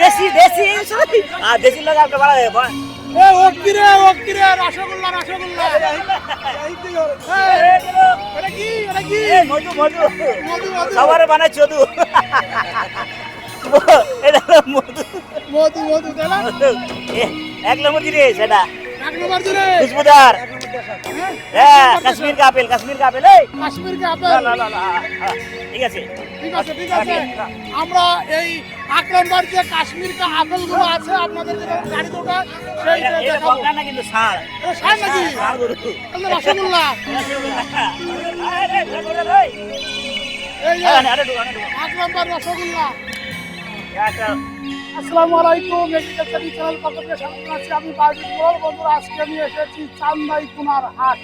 দেশি দেশি আর দেশি লোক আপনি বাড়া দেবে এ ওকিরে ওকিরে রসগোল্লা রসগোল্লা। এটা কি? এটা কি? মধু মধু। সবার বানায় চদু এটা মধু। মধু মধু তাহলে মধু। এ, এক নম্বর জিনিস এটা। এক নম্বর জুড়ে খুশবুদার। হ্যাঁ? কাশ্মীর কা কাশ্মীর কা আপেল এই। কাশ্মীর হ্যাঁ, ঠিক আছে। ঠিক আছে ঠিক আছে আমরা এই আকরামবার যে কাশ্মীর কা আপেলগুলো আছে আপনাদের যে গাড়িতে ওটা সেই দেখাবো না কিন্তু সার নাকি রসগোল্লা এই। আকরামবার রসগোল্লা আসসালামু আলাইকুম এগ্রিকালচার চ্যানেল পক্ষ থেকে স্বাগত জানাচ্ছি আমি বাজিদ মোড় বন্ধুরা আজকে আমি এসেছি চান্দাই কুনার হাট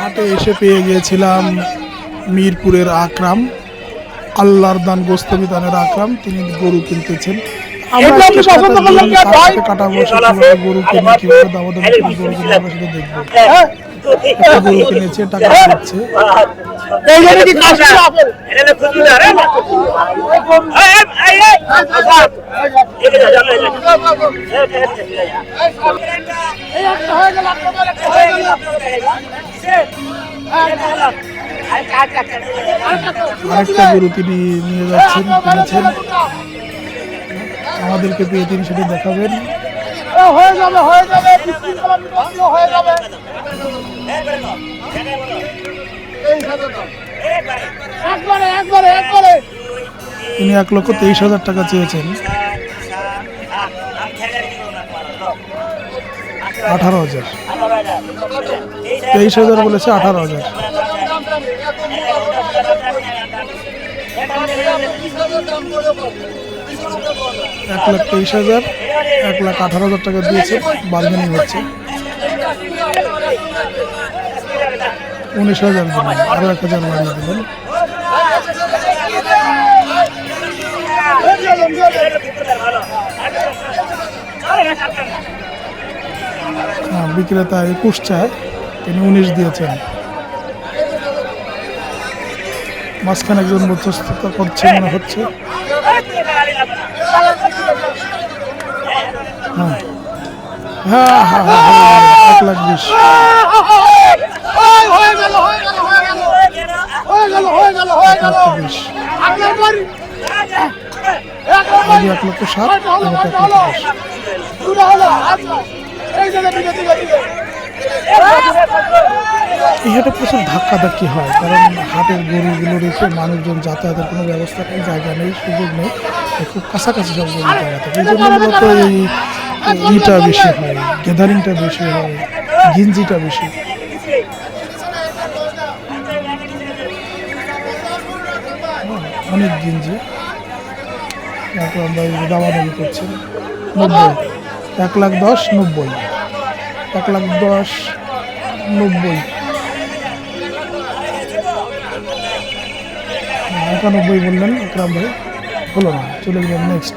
হাটে এসে পেয়ে গিয়েছিলাম মিরপুরের আকরাম আল্লাহর দান গোস্তবি দানের আকরাম তিনি গরু কিনতেছেন। আমরা গরু কিনে কীভাবে গরু কিনে সেটা দেখব। হ্যাঁ গরু কিনেছে টাকা দিচ্ছে। কি কাশ্মীর আপেল এটা এই, এই, আচ্ছা। এই একটা হয়ে গেল আপনাদের একটা হয়ে গেল আরেকটা গরু তিনি নিয়ে যাচ্ছেন কিনেছেন আমাদেরকে পেয়ে তিনি সেটা দেখাবেন হয়ে যাবে হয়ে যাবে হয়ে যাবে তিনি এক লক্ষ তেইশ হাজার টাকা চেয়েছেন। আঠারো হাজার। তেইশ হাজার বলেছে আঠারো হাজার। এক লাখ তেইশ হাজার, এক লাখ আঠারো হাজার টাকা দিয়েছে বার্গেনিং হচ্ছে। উনিশ হাজার দিলেন আরও এক হাজার বাড়িয়ে দিলেন হ্যাঁ, বিক্রেতা একুশ চায় তিনি উনিশ দিয়েছেন। মাঝখানে একজন মধ্যস্থতা করছে মনে হচ্ছে। হ্যাঁ হ্যাঁ হ্যাঁ হ্যাঁ, হ্যাঁ, এক লাখ বিশ এই, হয়ে গেল হয়ে গেল হয়ে গেল হয়ে গেল হয়ে গেল হয়ে এক লক্ষ সাত আচ্ছা। এই হাটে প্রচুর ধাক্কা ধাক্কি হয় কারণ হাটের গরুগুলো রেখে মানুষজন যাতায়াতের কোনো ব্যবস্থা নেই জায়গা নেই সুযোগ নেই খুব কাছাকাছি সব গরু জায়গা থাকে এই জন্য মূলত এই ইটা বেশি হয় গ্যাদারিংটা বেশি হয় গিঞ্জিটা বেশি অনেক গিঞ্জি তারপর আমরা দামাদামি করছি। নব্বই। এক লাখ দশ, নব্বই। এক লাখ দশ, নব্বই। একানব্বই বললেন একরাম ভাই। হলো না, চলে গেলেন নেক্সট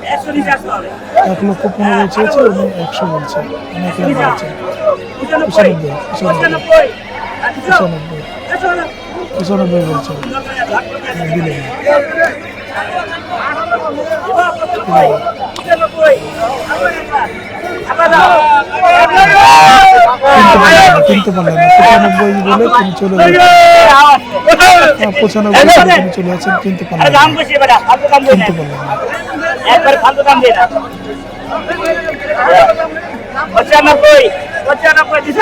এক লক্ষ পনেরো চেয়েছে এবং একশো বলছে। অনেক লাভ পঁচানব্বই পঁচানব্বই পঁচানব্বই। বলছে। দিলেন কিনতে পারলেন পঁচানব্বই বলে তিনি চলে হ্যাঁ, পঁচানব্বই চলে কিনতে পারলেন কিনতে পারলেন একবার ফালতু দাম দিয়ে পঁচানব্বই। পঁচানব্বই দিছ?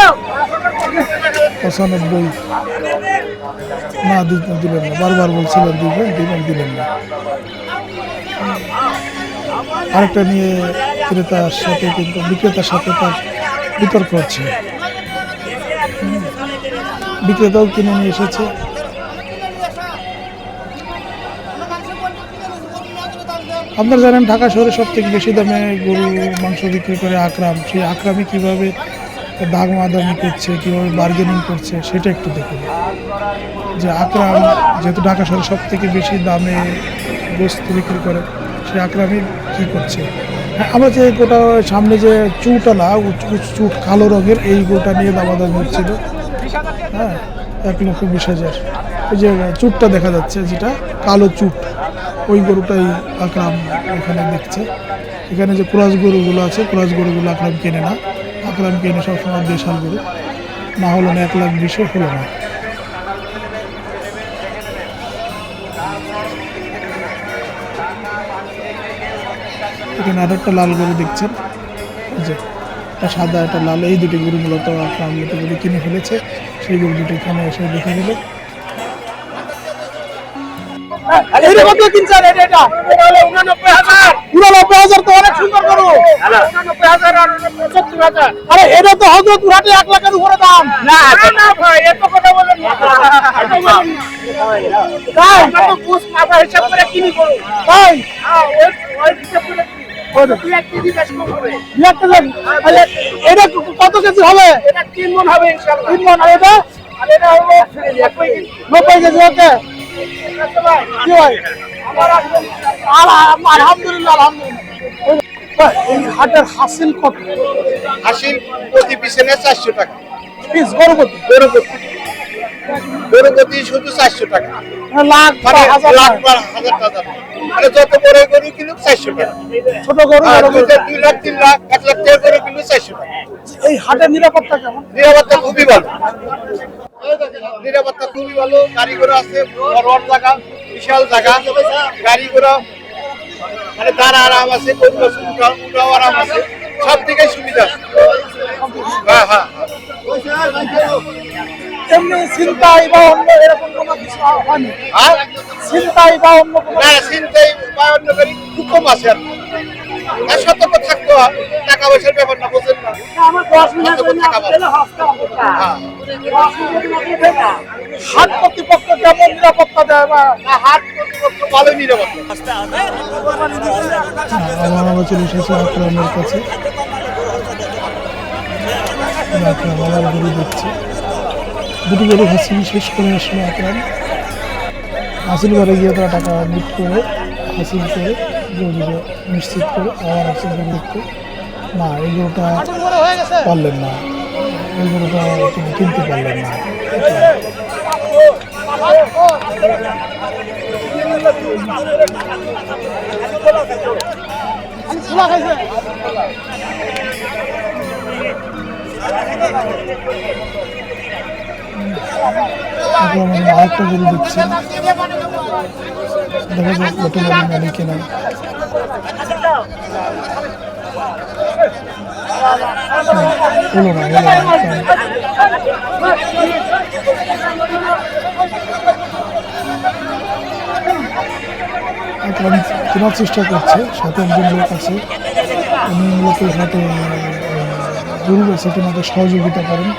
পঁচানব্বই। না দিলেন না। বারবার বলছিলেন দিবেন দিবেন, দিলেন না। আরেকটা নিয়ে ক্রেতার সাথে কিন্তু বিক্রেতার সাথে তার বিতর্ক হচ্ছে। বিক্রেতাও কিনে নিয়ে এসেছে। আপনারা জানেন ঢাকা শহরে সব থেকে বেশি দামে গরু মাংস বিক্রি করে আকরাম। সেই আকরামে কীভাবে দাগ মাদামি করছে কীভাবে বার্গেনিং করছে সেটা একটু দেখুন। যে আকরাম যেহেতু ঢাকা শহরে সব থেকে বেশি দামে বস্তু বিক্রি করে সেই আকরামই কী করছে? হ্যাঁ, আমরা যে গোটা সামনে যে চুটালা চুট কালো রঙের এই গোটা নিয়ে দামাদামি হচ্ছিল হ্যাঁ এক লক্ষ বিশ হাজার। ওই যে চুটটা দেখা যাচ্ছে যেটা কালো চুট। ওই গরুটাই আকরাম এখানে দেখছে। এখানে যে ক্রস গরুগুলো আছে, ক্রস গরুগুলো আকরাম কেনে না। আকরাম কেনে সবসময় দেশাল গরু। না হলো না এক লাখ বিশে, হলো না। এখানে আর একটা লাল গরু দেখছেন। যে, একটা সাদা, একটা লাল, এই দুটি গরু মূলত দুটো গরু কিনে ফেলেছে। সেই গরু দুটি এখানে এসে দেখে গেল এটা কত কিনছেন এটা এটা এটা হলো উনানব্বই হাজার উনানব্বই হাজার তো অনেক সুন্দর গরু হ্যালো উনানব্বই হাজার আর পঁচাত্তর হাজার আরে এটা তো হজরত ঘাটে এক লাখের উপরে দাম না না ভাই এত কথা বলেন না। তাই তো বুঝ মাথা হিসাব করে কিনি তাই হ্যাঁ ওই ওই হিসাব করে হবে এটা কত কেজি হবে এটা তিন মন হবে তিন মন এটা হলো নব্বই কেজি ওকে আচ্ছা চারশো টাকা লাখ মানে হাজার টাকা। মানে যত বড় গরু কিনুক চারশো টাকা ছোট গরু দুই লাখ তিন লাখ এক লাখ গরু কিনুক চারশো টাকা এই হাটের নিরাপত্তা কেমন নিরাপত্তা খুবই ভালো নিরাপত্তা খুবই ভালো গাড়ি ঘোড়া আছে বড় জায়গা বিশাল জায়গা গাড়ি ঘোড়া মানে দাঁড়া আরাম আছে উঠাও আরাম আছে সব দিকে সুবিধা। আছে হ্যাঁ হ্যাঁ। এমনি চিন্তাই বা অন্য এরকম কোনো কিছু হয়নি? হ্যাঁ? চিন্তাই বা অন্য কোনো না চিন্তাই বা অন্য খুব কম আছে আর আর সতর্ক থাকতে হয়। টাকা পয়সার ব্যাপার না বোঝেন ভালো হ্যাঁ। হাট কর্তৃপক্ষ কেমন নিরাপত্তা দেয় বা হাট কর্তৃপক্ষ ভালো নিরাপত্তা। আমরা চলে এসেছি আকরামের কাছে আকরাম গরু দেখছে দুটি গরু হাসিল শেষ করে আসলো আকরাম হাসিল ঘরে গিয়ে তারা টাকা বুক করে হাসিল করে নিশ্চিত করে আবার হাসিল দেখতে। না এই গরুটা হয়ে পারলেন না এই গরুটা তিনি কিনতে পারলেন না আরেকটা গরু দেখা যাক কত গরু মালিক কেনা কেনার চেষ্টা করছে সাথে একজন লোক আছে। উনি মূলত আহ, গরু বেছে কেনাতে সহযোগিতা করেন।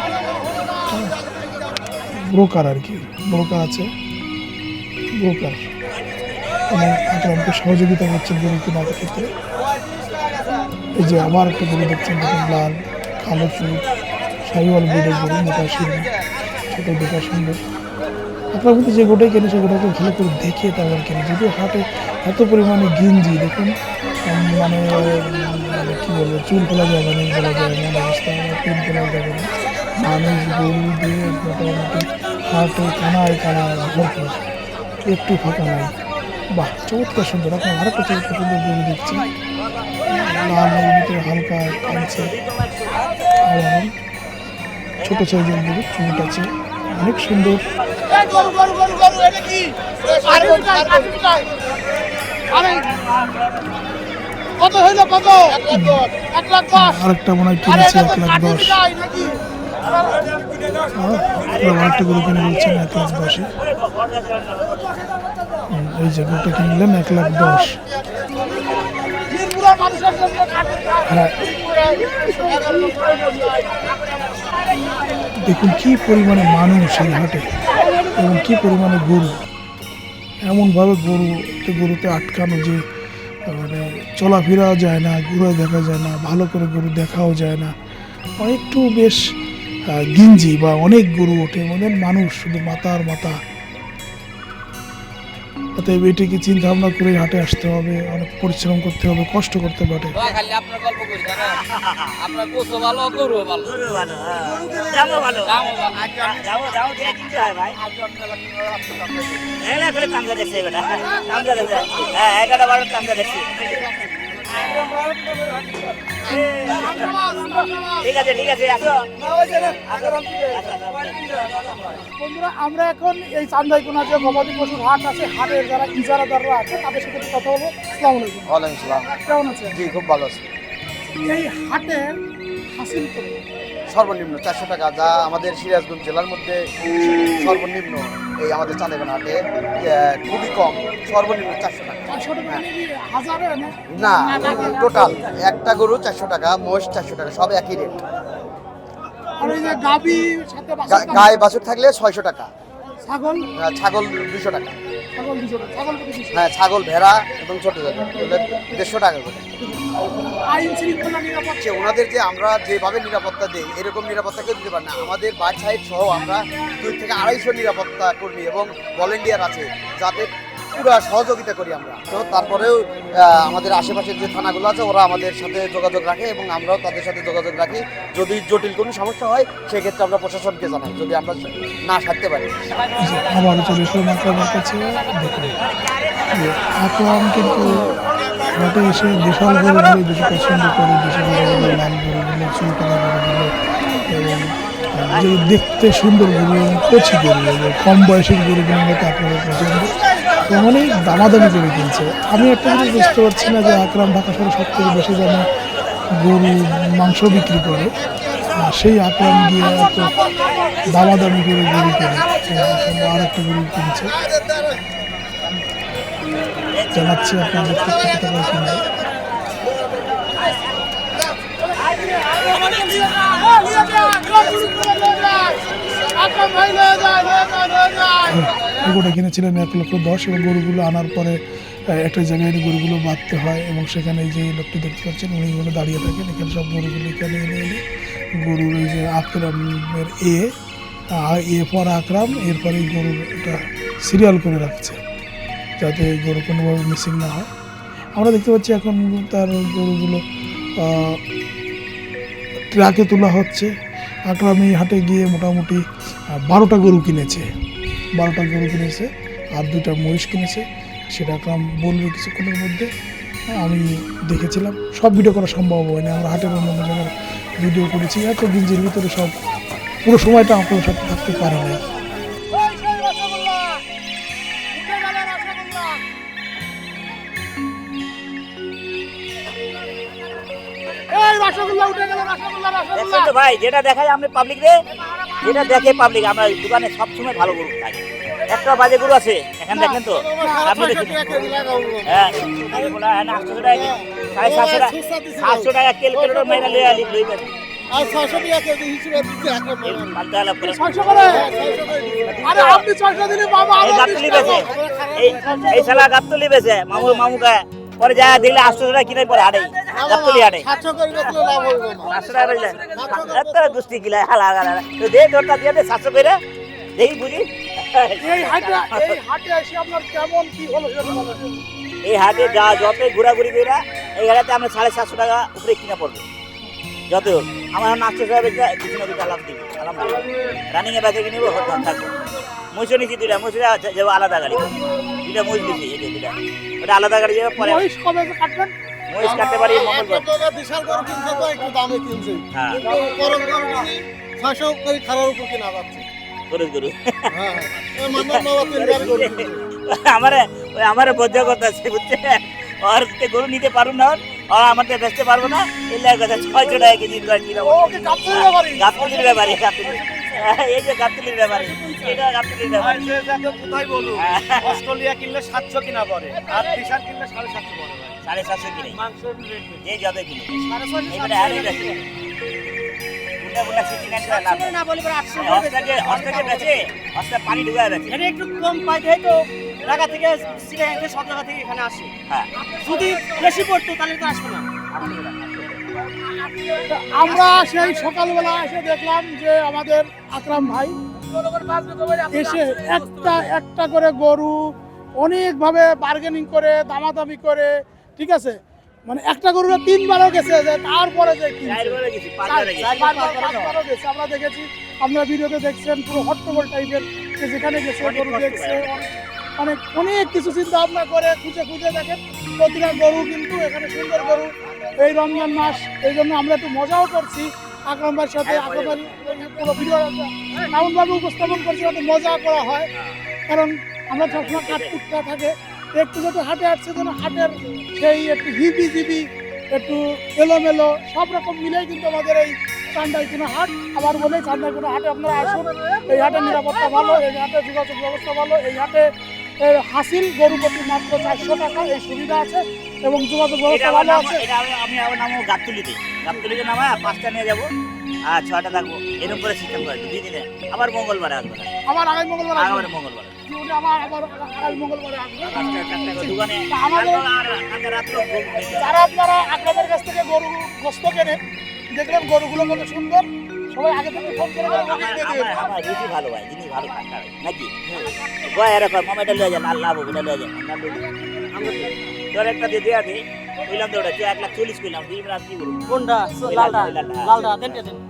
ব্রোকার আর কি ব্রোকার আছে। ব্রোকার। উনি আকরামকে সহযোগিতা করছেন গরু কেনার ক্ষেত্রে। এই যে আমার একটা গরু দেখছেন দেখুন লাল, কালো চুল সাইওয়াল ব্রিডের গরু মোটা শিল ছোট দেখা সুন্দর আপনার মধ্যে যে গোটাই কেনে সে গোটাকে ভালো করে দেখে তারপর কেনে যদিও হাটে এত পরিমাণে গিঞ্জি, দেখুন মানে মানে কী বলব, চুল ফেলা যাবে না বলা যাবে না অবস্থা চুল ফেলা যাবে না। মানুষ গরু দিয়ে মোটামুটি হাটে কানায় কানায় ভরপুর একটু ফাঁকা নাই। বাহ, চমৎকার সুন্দর। এখন আরেকটা চমৎকার সুন্দর গরু দেখছি। লাল ভিতরে হালকা কাঁদছে আর ছোট সাইজের গরু চুট আছে। অনেক সুন্দর। কত হইল মনে হয় কিনেছে এক লাখ দশ। আরেকটা গরু এক লাখ দশে। এই যে গরুটা কিনলেন এক লাখ দশ। দেখুন কি পরিমাণে মানুষ এই হাটে এবং কি পরিমাণে গরু। এমনভাবে গরু গরুতে আটকানো যে মানে চলাফেরা যায় না, ঘুরে দেখা যায় না, ভালো করে গরু দেখাও যায় না। অনেকটু বেশ গিঞ্জি বা অনেক গরু ওঠে। মানে মানুষ শুধু মাথা আর মাথা অতএব এটিকে চিন্তা ভাবনা করে হাটে আসতে হবে অনেক পরিশ্রম করতে হবে কষ্ট করতে পারে। খালি আপনার গল্প করি জানা আপনার গোসো ভালো গরু ভালো? গরু ভালো হ্যাঁ। ঠিক আছে ঠিক আছে বন্ধুরা আমরা এখন এই চান্দাইকোনা যে গবাদি পশুর হাট আছে হাটের যারা ইজারাদাররা আছে তাদের সাথে কথা বলব। সালাম আলাইকুম। ওয়ালাইকুম সালাম কেমন আছে জি খুব ভালো আছে। এই হাটের হাসিল করে সর্বনিম্ন চারশো টাকা যা আমাদের সিরাজগঞ্জ জেলার মধ্যে সর্বনিম্ন এই আমাদের চাঁদেগান হাটে খুবই কম সর্বনিম্ন চারশো টাকা। হাজারে না? টোটাল একটা গরু চারশো টাকা মোষ চারশো টাকা সব একই রেট। গায়ে বাছুর থাকলে ছয়শো টাকা। ছাগল? ছাগল দুশো টাকা। হ্যাঁ ছাগল ভেড়া এবং ছোট দেড়শো টাকা করে। যে ওনাদের যে আমরা যেভাবে নিরাপত্তা দিই এরকম নিরাপত্তা কেউ দিতে পারে না। আমাদের বাড়ি সাইড সহ আমরা দুই থেকে আড়াইশো নিরাপত্তা কর্মী এবং ভলেন্টিয়ার আছে যাদের পুরো সহযোগিতা করি আমরা। তো তারপরেও আমাদের আশেপাশের যে থানাগুলো আছে, ওরা আমাদের সাথে যোগাযোগ রাখে এবং আমরাও তাদের সাথে যোগাযোগ রাখি। যদি জটিল কোনো সমস্যা হয়, সেক্ষেত্রে আমরা প্রশাসনকে জানাই, যদি আমরা না সারতে পারি। আকরাম কিন্তু এসে বিশাল বেশি পছন্দ করে যে দেখতে সুন্দর গরু, কচি গরু, কম বয়সের গরুগুলো মতো আকরামের পছন্দ অনেক দামাদামি করে কিনছে। আমি একটা জিনিস বুঝতে পারছি না যে আকরাম ঢাকা শহরে সব থেকে বেশি যেন গরু, মাংস বিক্রি করে। সেই আকরাম গিয়ে এত দামাদামি করে গরু কিনে। আর একটা গরু কিনছে। জানাচ্ছি আপনাদের কত টাকা কিনবে গরুটা কিনেছিলেন এক লক্ষ দশ এবং গরুগুলো আনার পরে একটা জায়গায় গরুগুলো বাঁধতে হয় এবং সেখানে যে লোকটি দেখতে পাচ্ছেন উনি এখানে দাঁড়িয়ে থাকেন। এখানে সব গরুগুলো এখানে এনে এনে গরুর এই যে আকরামের এ এ পর আকরাম এরপরে গরুর এটা সিরিয়াল করে রাখছে যাতে গরু কোনোভাবে মিসিং না হয়। আমরা দেখতে পাচ্ছি এখন তার গরুগুলো ট্রাকে তোলা হচ্ছে। আকরাম হাটে গিয়ে মোটামুটি বারোটা গরু কিনেছে। বারোটা গরু কিনেছে আর দুটা মহিষ কিনেছে। সেটা আকরাম বলবে কিছুক্ষণের মধ্যে। হ্যাঁ, আমি দেখেছিলাম। সব ভিডিও করা সম্ভব হয় না আমরা হাটের অন্যান্য জায়গায় ভিডিও করেছি। এত গিঞ্জির ভিতরে সব পুরো সময়টা আপনাদের সাথে থাকতে পারে না ভাই যেটা দেখাই আমি পাবলিক রে। যেটা দেখে পাবলিক আমরা দোকানে সবসময় ভালো গরু খাই। একটা বাজে গরু আছে এখানে দেখেন তো। আপনি দেখুন। হ্যাঁ হ্যাঁ আটশো টাকা সাড়ে সাতশো টাকা সাতশো টাকা কেল মেয়েরা আলি লইবেন বাবা এই শালা গাবতলি বেছে মামু মামুকা। পরে যা দেখলে আটশো টাকা কিনে পরে হাটে করে দুষ্টি কিলা হালা হালা দে দরটা দিয়ে দে সাতশো করে বুঝি। এই হাটে যা যত ঘোরাঘুরি কইরা এই হাটে আমরা সাড়ে সাতশো টাকা উপরে কিনা পড়বে। যত হোক। আমার নাচতে সাহেব কিছু না কিছু আলাম দিবি। আলহামদুলিল্লাহ রানিং এ বেঁচে কিনবো থাকব মহিষও নিচ্ছি দুইটা। যাব আলাদা গাড়ি। দুইটা এই যে দুইটা। ওটা আলাদা গাড়ি যাবে পরে কবে কাটবেন? মহিষ কাটতে পারি মঙ্গলবার বিশাল গরু কিনছে তো একটু দামে কিনছে। হ্যাঁ। গরম গরু কিনি ছয়শো করে খারার উপর কিনা যাচ্ছে। গরু গরু। হ্যাঁ। আমারে ওই আমারে বজ্জা কথা আছে বুঝছে? আর তে গরু নিতে পারব না আর আমার তো বেচতে পারব না। এই লাগে কথা ছয়শো টাকা কেজি। গাবতলির ব্যাপারে। এই যে গাবতলির ব্যাপারে এটা গাবতলির ব্যাপারে। কোথায় বলুন অস্ট্রেলিয়া কিনলে সাতশো কিনা পরে আর বিশাল কিনলে সাড়ে সাতশো পরে সাড়ে সাতশো কিনে। যে যাবে কিনে। এবারে হারে বেচে কোনটা কোনটা সিটি নাইন করে লাভ না বলি পরে আটশো হস্তাকে হস্তাকে বেচে। হস্তা পানি ঢুকায় বেচে। এটা একটু কম পাই দেয় ঢাকা থেকে সিলেট সব জায়গা থেকে এখানে আসে। হ্যাঁ। যদি বেশি পড়তো তাহলে তো আসবে না। আমরা সেই সকালবেলা এসে দেখলাম যে আমাদের আকরাম ভাই এসে একটা একটা করে গরু অনেকভাবে বার্গেনিং করে দামাদামি করে ঠিক আছে? মানে একটা গরুরা তিনবারও গেছে যে তারপরে যে পাঁচবারও গেছে। আমরা দেখেছি আপনারা ভিডিওতে দেখছেন পুরো হট্টগোল টাইপের যে যেখানে গেছে গরু দেখছে করে। অনেক- কিছু চিন্তা ভাবনা করে খুঁজে খুঁজে দেখেন। প্রতিটা গরু কিন্তু এখানে সুন্দর গরু। এই রমজান মাস এই জন্য আমরা একটু মজাও করছি। আকরাম ভাইয়ের সাথে হ্যাঁ, আকরাম ভাই পুরো ভিডিও এমনভাবে উপস্থাপন করছি যাতে মজা করা হয়। কারণ আমরা সবসময় কাঠকুটটা থাকে। একটু যাতে হাটে আসছে যেন হাটের সেই একটু হিবি জিবি একটু এলোমেলো সব রকম মিলেই কিন্তু আমাদের এই চান্দাই কোনো হাট। আবার বলে চান্দাই কোনো হাটে আপনারা আসুন। এই হাটের নিরাপত্তা ভালো এই হাটের যোগাযোগ ব্যবস্থা ভালো এই হাটে হাসিল গরু প্রতি মাত্র চারশো টাকা এই সুবিধা আছে এবং যোগাযোগ ব্যবস্থা ভালো আছে। আমি আমি আমার নামও গাবতলিতে গাবতলিতে নামায় পাঁচটা নিয়ে যাব। আর ছয়টা থাকব। এরকম করে সিস্টেম করে দুই দিনে আবার মঙ্গলবারে আসবে না। আবার আগামী মঙ্গলবার আসবে। মঙ্গলবারে। আবার আবার আগামী মঙ্গলবারে আসবে। পাঁচটা চারটা করে দোকানে আমাদের- আর কালকে রাত্রে ভোগ দিতে হবে। যারা আপনারা আপনাদের কাছ থেকে গরু গোস্ত কেনেন দেখলেন গরুগুলো কত সুন্দর। সবাই আগে থেকে ফোন করে আমার রুচি ভালো ভাই জিনিস ভালো খাটা হয় নাকি? গয় এরকম মামা এটা লয়ে লাভ এটা লয়ে যা তোর একটা দিয়ে দেয়া দে। কইলাম তো ওটা এক লাখ চল্লিশ কইলাম কি কোনটা? লালটা? লালটা, দেন দেন।